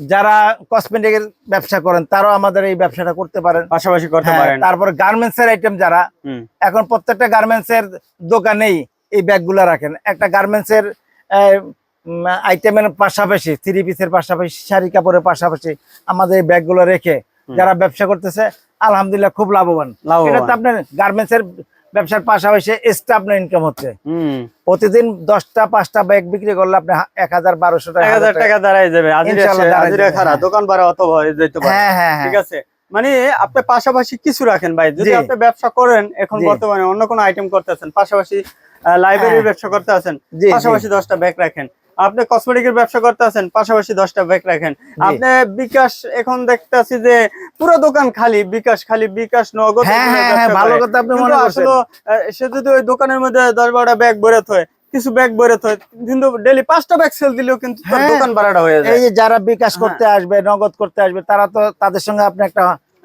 যারা কসমেটিকের ব্যবসা করেন তারাও আমাদের এই ব্যবসাটা করতে পারেন। পাশাপাশি করতে হ্যাঁ, পারেন। তারপর গার্মেন্টস এর আইটেম যারা এখন প্রত্যেকটা গার্মেন্টস এর দোকানেই এই ব্যাগগুলো রাখেন। একটা গার্মেন্টস এর আইটেমের পাশাপাশি থ্রি পিসের পাশাপাশি শাড়ি কাপড়ের পাশাপাশি আমাদের এই ব্যাগ ব্যাগগুলো রেখে যারা ব্যবসা করতেছে আলহামদুলিল্লাহ খুব লাভবান। লাভবান। এটা তো আপনার গার্মেন্টস এর ব্যবসার পাশাপাশি এক্সট্রা আপনার ইনকাম হচ্ছে। প্রতিদিন দশটা পাঁচটা ব্যাগ বিক্রি করলে আপনি এক হাজার বারোশো টাকা হাজার টাকা দাঁড়ায় যাবে, হ্যাঁ। দোকান ভাড়া অত হয়ে যেতে পারে। হ্যাঁ হ্যাঁ ঠিক হ্যাঁ আছে? মানে আপনি পাশাপাশি কিছু রাখেন ভাই। যদি আপনি ব্যবসা করেন এখন বর্তমানে অন্য কোন আইটেম করতেছেন পাশাপাশি লাইব্রেরির হ্যাঁ। ব্যবসা করতে আছেন। পাশাপাশি দশটা ব্যাগ রাখেন। আপনি কসমেটিকের ব্যবসা করতে আছেন পাশাপাশি দশটা ব্যাগ রাখেন। আপনি বিকাশ এখন দেখতেছি যে পুরো দোকান খালি বিকাশ খালি বিকাশ নগদ হ্যাঁ হ্যাঁ হ্যাঁ ভালো। কথা আপনি মনে আসলে সে যদি ওই দোকানের মধ্যে দশ বারোটা ব্যাগ ভরে থয় কিছু ব্যাগ ভরে থয় কিন্তু ডেলি পাঁচটা ব্যাগ সেল দিলেও কিন্তু হ্যাঁ। দোকান ভাড়াটা হয়ে যায়। এই যে যারা বিকাশ হ্যাঁ। করতে আসবে নগদ করতে আসবে তারা তো তাদের সঙ্গে আপনি একটা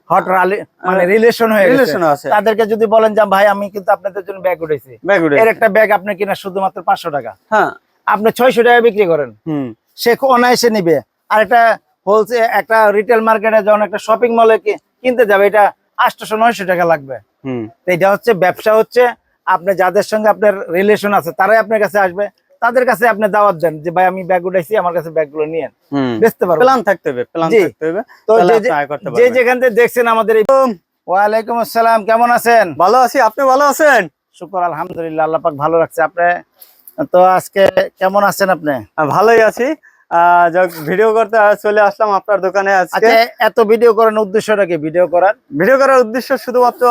হট মানে রিলেশন হয়ে রিলেশন আছে। তাদেরকে যদি বলেন যে ভাই আমি কিন্তু আপনাদের জন্য ব্যাগ উঠেছি ব্যাগ উঠে এর একটা ব্যাগ আপনি কিনা শুধুমাত্র পাঁচশো টাকা। হ্যাঁ। আপনি ছয়শো টাকা বিক্রি করেন। হুম। সে অনায়াসে নিবে। আর একটা হোলসেল একটা রিটেল মার্কেটে যখন একটা শপিং মলে কিনতে যাবে এটা আটশোশো নয়শো টাকা লাগবে। এটা হচ্ছে ব্যবসা হচ্ছে আপনি যাদের সঙ্গে আপনার রিলেশন আছে তারাই আপনার কাছে আসবে। তাদের কাছে আপনি দাওয়াত দেন যে ভাই আমি ব্যাগ উঠাইছি আমার কাছে ব্যাগগুলো নিয়েন। হুম। বেচতে পারব প্ল্যান থাকতে হবে প্ল্যান থাকতে হবে। তো যে। যেখান থেকে দেখছেন আমাদের ওয়ালাইকুম আসসালাম কেমন আছেন? ভালো আছি আপনি ভালো আছেন? শুকর আলহামদুলিল্লাহ আল্লাহ পাক ভালো রাখছে। আপনি তো আজকে কেমন আছেন আপনি? ভালোই আছি। ভিডিও করতে চলে আসলাম আপনার দোকানে আজকে। আচ্ছা এত ভিডিও করার উদ্দেশ্যটা কি ভিডিও করার? ভিডিও করার উদ্দেশ্য শুধুমাত্র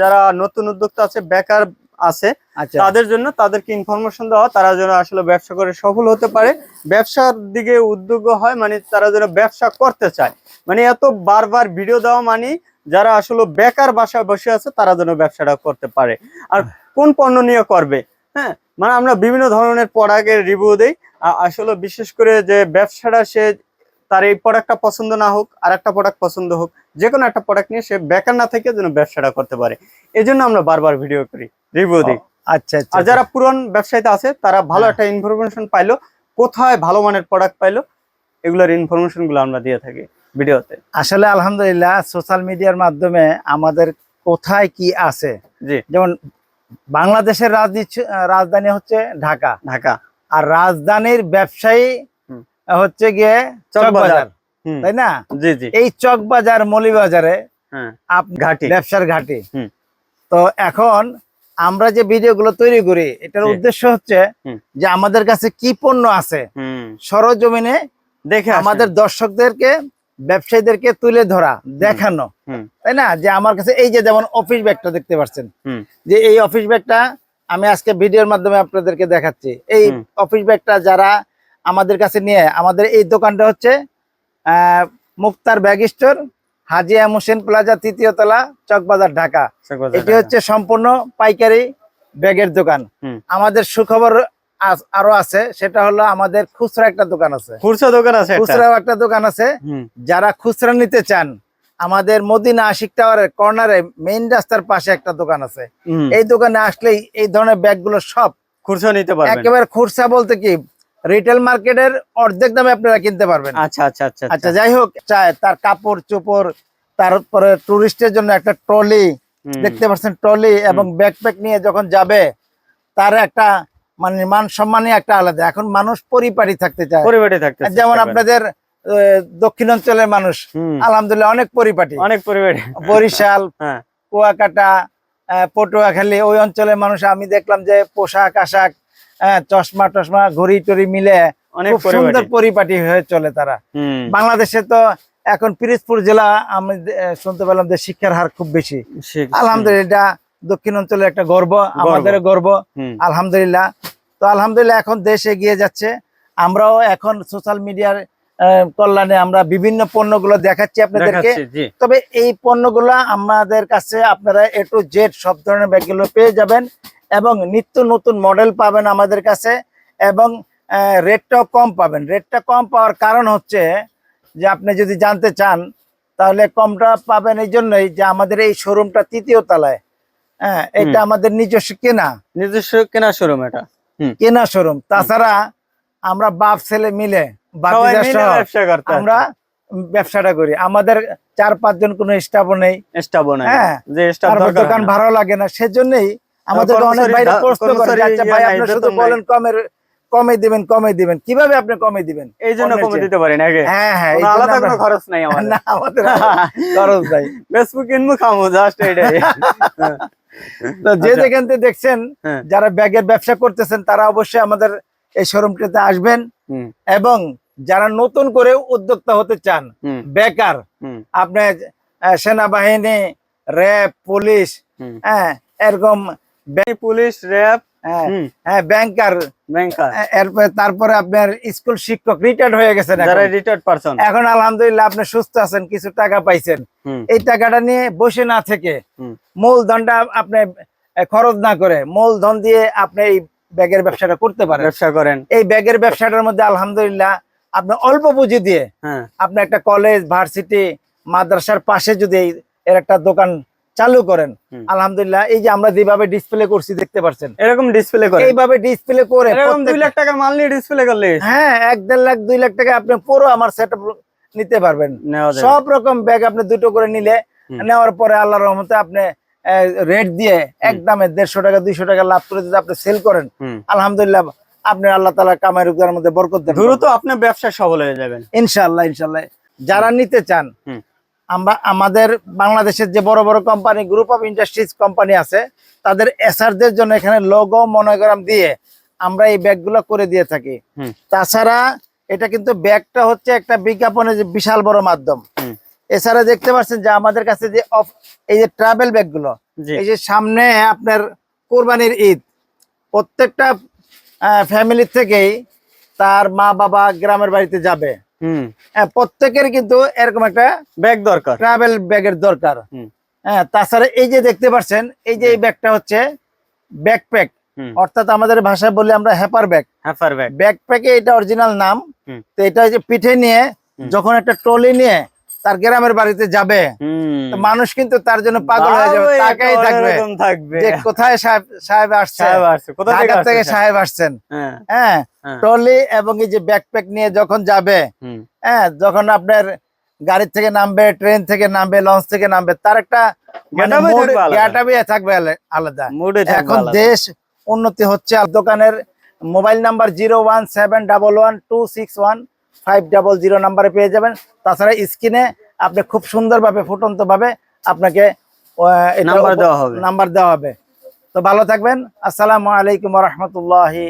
যারা নতুন উদ্যোক্তা আছে বেকার আছে আচ্ছা। তাদের জন্য তাদেরকে ইনফরমেশন দেওয়া তারা যেন আসলে ব্যবসা করে সফল হতে পারে। ব্যবসার দিকে উদ্যোগ হয় মানে তারা যেন ব্যবসা করতে চায়। মানে এত বারবার ভিডিও দেওয়া মানে যারা আসলে বেকার বাসায় বসে আছে তারা যেন ব্যবসাটা করতে পারে। আর কোন পণ্য নিয়ে করবে? হ্যাঁ মানে আমরা বিভিন্ন ধরনের প্রোডাক্টের রিভিউ দেই। আসলে বিশেষ করে যে ব্যবসাটা সে তার এই প্রোডাক্টটা পছন্দ না হোক আর একটা প্রোডাক্ট পছন্দ হোক যে কোনো একটা প্রোডাক্ট নিয়ে সে বেকার না থেকে যেন ব্যবসাটা করতে পারে। এই জন্য আমরা বারবার ভিডিও করি রিভিউ দিই। আচ্ছা আচ্ছা আর যারা পুরান ব্যবসায়ীতে আছে তারা ভালো হ্যাঁ। একটা ইনফরমেশন পাইলো কোথায় ভালো মানের প্রোডাক্ট পাইলো এগুলোর ইনফরমেশনগুলো আমরা দিয়ে থাকি ভিডিওতে আসলে আলহামদুলিল্লাহ সোশ্যাল মিডিয়ার মাধ্যমে আমাদের কোথায় কি আছে যেমন বাংলাদেশের রাজধানী হচ্ছে ঢাকা। ঢাকা। আর রাজধানীর ব্যবসায়ী হচ্ছে গিয়ে চকবাজার। তাই না? জি জি। এই চকবাজার মলিবাজারে হ্যাঁ। আপ- ঘাটি। ব্যবসার ঘাটি। হুম। তো এখন আমরা যে ভিডিওগুলো তৈরি করি এটার উদ্দেশ্য হচ্ছে যে আমাদের কাছে কি পণ্য আছে সরজমিনে দেখে আমাদের দর্শকদেরকে ব্যবসায়ীদেরকে তুলে ধরা দেখানো। তাই না? যে আমার কাছে এই যে যেমন অফিস ব্যাগটা দেখতে পাচ্ছেন যে এই অফিস ব্যাগটা আমি আজকে ভিডিওর মাধ্যমে আপনাদেরকে দেখাচ্ছি। এই। অফিস ব্যাগটা যারা আমাদের কাছে নিয়ে আমাদের এই দোকানটা হচ্ছে Muktar bag store Hajia Hossain plaza তৃতীয় তলা চকবাজার ঢাকা। এটি হচ্ছে সম্পূর্ণ পাইকারি ব্যাগের দোকান। আমাদের সুখবর আরও আছে সেটা হলো আমাদের খুচরা একটা দোকান আছে। খুচরা দোকান আছে? খুচরা একটা দোকান আছে। যারা খুচরা নিতে চান আমাদের মদিনা আশিক টাওয়ারের কর্নারে মেইন রাস্তার পাশে একটা দোকান আছে। এই দোকানে আসলেই এই ধরনের ব্যাগগুলো সব খুচরা নিতে পারবেন। একেবারে খুচরা বলতে কি রিটেল মার্কেটের অর্ধেক দামে আপনারা কিনতে পারবেন। আচ্ছা আচ্ছা আচ্ছা আচ্ছা। যাই হোক চায় তার কাপড় চোপড় তারপরে টুরিস্টের জন্য একটা ট্রলি দেখতে পাচ্ছেন ট্রলি এবং ব্যাকপ্যাক নিয়ে যখন যাবে তার একটা মানে মান সম্মানই একটা আলাদা। এখন মানুষ পরিপাটি থাকতে চায়। পরিবারে থাকতে যেমন আপনাদের আহ, দক্ষিণাঞ্চলের মানুষ আলহামদুলিল্লাহ অনেক পরিপাটি। অনেক পরিবারে বরিশাল হ্যাঁ। কুয়াকাটা পটুয়াখালী ওই অঞ্চলের মানুষ আমি দেখলাম যে পোশাক আশাক আহ, চশমা টশমা ঘড়ি টড়ি মিলে অনেক খুব সুন্দর পরিপাটি হয়ে চলে তারা। বাংলাদেশে তো এখন পিরিজপুর জেলা আমি শুনতে পেলাম যে শিক্ষার হার খুব বেশি। আলহামদুলিল্লাহ এটা দক্ষিণ অঞ্চলের একটা গর্ব আমাদের গর্ব। আলহামদুলিল্লাহ। তো আলহামদুলিল্লাহ এখন দেশ এগিয়ে যাচ্ছে। আমরাও এখন সোশ্যাল মিডিয়ার কল্যাণে আমরা বিভিন্ন পণ্যগুলো দেখাচ্ছি আপনাদেরকে। তবে এই পণ্যগুলো আমাদের কাছে আপনারা এ টু জেড সব ধরনের ব্যাগগুলো পেয়ে যাবেন এবং নিত্য নতুন মডেল পাবেন আমাদের কাছে এবং রেটটাও কম পাবেন। রেটটা কম পাওয়ার কারণ হচ্ছে যে আপনি যদি জানতে চান তাহলে কমটা পাবেন এই জন্যই যে আমাদের এই শোরুমটা তৃতীয় তলায়। হ্যাঁ এটা আমাদের নিজস্ব কেনা। নিজস্ব কেনা শোরুম এটা। কেনা শোরুম তাছাড়া আমরা বাপ ছেলে মিলে আমরা ব্যবসাটা করি। আমাদের চার পাঁচজন কোনো স্টাফও নেই। স্টাফ নাই। হ্যাঁ, স্টাফ দোকান। ভাড়া লাগে না। সেজন্যই আমাদের অনেক প্রশ্ন করে আচ্ছা ইয়ে ভাই আপনি শুধু বলেন কমের কমে দিবেন কমে দিবেন। কীভাবে আপনি কমে দিবেন? এই জন্য কমে দিতে পারেন নাকি হ্যাঁ হ্যাঁ আলাদা কোনো খরচ নাই আমাদের। না আমাদের খরচ নাই। ফেসবুক খামো জাস্ট এটাই যে আচ্ছা। যেখান থেকে দেখছেন হ্যাঁ। যারা ব্যাগের ব্যবসা করতেছেন তারা অবশ্যই আমাদের এই শোরুমটিতে আসবেন। এবং যারা নতুন করে উদ্যোক্তা হতে চান বেকার আপনার আপনি সেনাবাহিনী র্যাব পুলিশ হ্যাঁ এরকম পুলিশ র্যাব হ্যাঁ, ব্যাংকার তারপরে আপনার স্কুল শিক্ষক রিটায়ার্ড হয়ে গেছেন এখন। আলহামদুলিল্লাহ আপনি সুস্থ আছেন কিছু টাকা পাইছেন। এই টাকাটা নিয়ে বসে না থেকে মূলধনটা আপনি খরচ না করে মূলধন দিয়ে আপনি এই ব্যাগের ব্যবসাটা করতে পারেন। ব্যবসা করেন। এই ব্যাগের ব্যবসাটার মধ্যে আলহামদুলিল্লাহ আপনি অল্প পুঁজি দিয়ে হ্যাঁ। আপনি একটা কলেজ ভার্সিটি মাদ্রাসার পাশে যদি এর একটা দোকান চালু করেন। আলহামদুলিল্লাহ এই যে আমরা যেভাবে ডিসপ্লে করছি দেখতে পাচ্ছেন এরকম ডিসপ্লে করে এইভাবে ডিসপ্লে করে এরকম দুই প্রত্যেক- লাখ টাকার মাল নিয়ে ডিসপ্লে করলে? হ্যাঁ এক দেড় লাখ দুই লাখ টাকা আপনি পুরো আমার সেট নিতে পারবেন। সব রকম ব্যাগ আপনি দুটো করে নিলে নেওয়ার পরে আল্লাহর রহমতে আপনি রেট দিয়ে একদমে দেড়শো টাকা দুইশো টাকা লাভ করে যদি আপনি সেল করেন আলহামদুলিল্লাহ আপনি আল্লাহ তালা কামাই রোজগারের মধ্যে বরকত দেন। দ্রুত আপনি ব্যবসা সফল হয়ে যাবেন। ইনশাল্লাহ ইনশাল্লাহ যারা নিতে চান। আমরা আমাদের বাংলাদেশের যে বড় বড় company group of industries company আছে তাদের এসআরদের জন্য এখানে লোগো মনোগ্রাম দিয়ে আমরা এই ব্যাগগুলো করে দিয়ে থাকি। তাছাড়া এটা কিন্তু ব্যাগটা হচ্ছে একটা বিজ্ঞাপনের যে বিশাল বড় মাধ্যম। এছাড়া দেখতে পাচ্ছেন যে আমাদের কাছে যে অফ- এই যে ট্রাভেল ব্যাগগুলো এই যে সামনে আপনার কোরবানির ঈদ প্রত্যেকটা ফ্যামিলির থেকেই তার মা বাবা গ্রামের বাড়িতে যাবে। হ্যাঁ, প্রত্যেকের কিন্তু এরকম একটা ব্যাগ দরকার। ট্রাভেল ব্যাগের দরকার। হ্যাঁ তাছাড়া এই যে দেখতে পাচ্ছেন এই যে এই ব্যাগটা হচ্ছে ব্যাকপ্যাক। অর্থাৎ আমাদের ভাষায় বলি আমরা হ্যাপার ব্যাগ। হ্যাপার ব্যাগ। ব্যাকপ্যাকে এটা অরিজিনাল নাম। তো এটা যে পিঠে নিয়ে যখন একটা ট্রলি নিয়ে তার গ্রামের বাড়িতে যাবে মানুষ কিন্তু তার জন্য পাগল হয়ে যাবে তাকাই থাকবে। যে কোথায় সাহেব সাহেব আসছে সাহেব থেকে ঢাকা থেকে সাহেব? আসছেন। হ্যাঁ। হ্যাঁ হ্যাঁ। ট্রলি এবং এই যে ব্যাকপ্যাক নিয়ে যখন যাবে হ্যাঁ যখন আপনার গাড়ি থেকে নামবে ট্রেন থেকে নামবে লঞ্চ থেকে নামবে তার একটা মানে থাকবে আলাদা। এখন দেশ উন্নতি হচ্ছে দোকানের mobile number zero one seven double one two six one five double zero নাম্বারে পেয়ে যাবেন। তাছাড়া স্ক্রিনে আপনি খুব সুন্দরভাবে ফুটন্ত ভাবে আপনাকে নাম্বার দেওয়া হবে। নাম্বার দেওয়া হবে। তো ভালো থাকবেন। আসসালামু আলাইকুম রহমতুল্লাহি